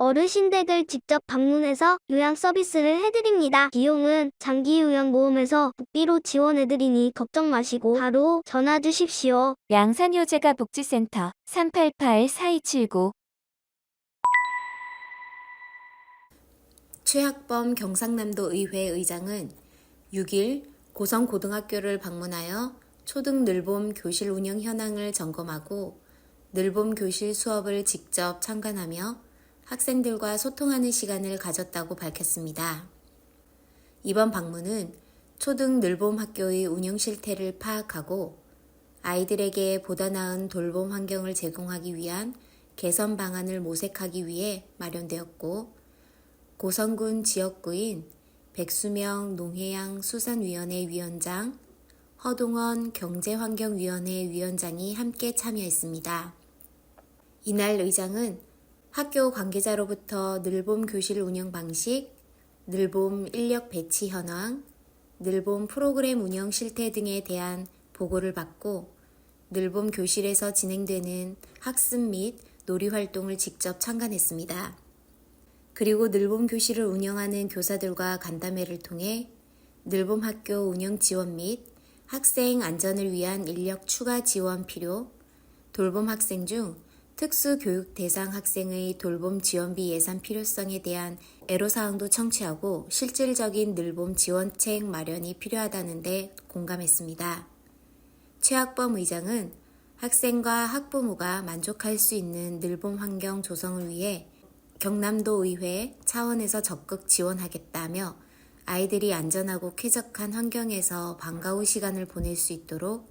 어르신 댁을 직접 방문해서 요양 서비스를 해드립니다. 비용은 장기 요양 보험에서 국비로 지원해드리니 걱정 마시고 바로 전화 주십시오. 양산효자가 복지센터 388-4279 최학범 경상남도 의회 의장은 6일 고성고등학교를 방문하여 초등 늘봄 교실 운영 현황을 점검하고 늘봄 교실 수업을 직접 참관하며 학생들과 소통하는 시간을 가졌다고 밝혔습니다. 이번 방문은 초등 늘봄 학교의 운영 실태를 파악하고 아이들에게 보다 나은 돌봄 환경을 제공하기 위한 개선 방안을 모색하기 위해 마련되었고 고성군 지역구인 백수명 농해양 수산위원회 위원장, 허동원 경제환경위원회 위원장이 함께 참여했습니다. 이날 의장은 학교 관계자로부터 늘봄 교실 운영 방식, 늘봄 인력 배치 현황, 늘봄 프로그램 운영 실태 등에 대한 보고를 받고 늘봄 교실에서 진행되는 학습 및 놀이 활동을 직접 참관했습니다. 그리고 늘봄 교실을 운영하는 교사들과 간담회를 통해 늘봄 학교 운영 지원 및 학생 안전을 위한 인력 추가 지원 필요, 돌봄 학생 중 특수 교육 대상 학생의 돌봄 지원비 예산 필요성에 대한 애로사항도 청취하고 실질적인 늘봄 지원책 마련이 필요하다는데 공감했습니다. 최학범 의장은 학생과 학부모가 만족할 수 있는 늘봄 환경 조성을 위해 경남도 의회 차원에서 적극 지원하겠다며 아이들이 안전하고 쾌적한 환경에서 방과후 시간을 보낼 수 있도록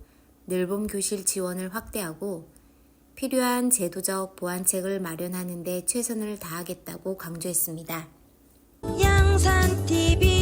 늘봄 교실 지원을 확대하고 필요한 제도적 보완책을 마련하는 데 최선을 다하겠다고 강조했습니다. 양산 TV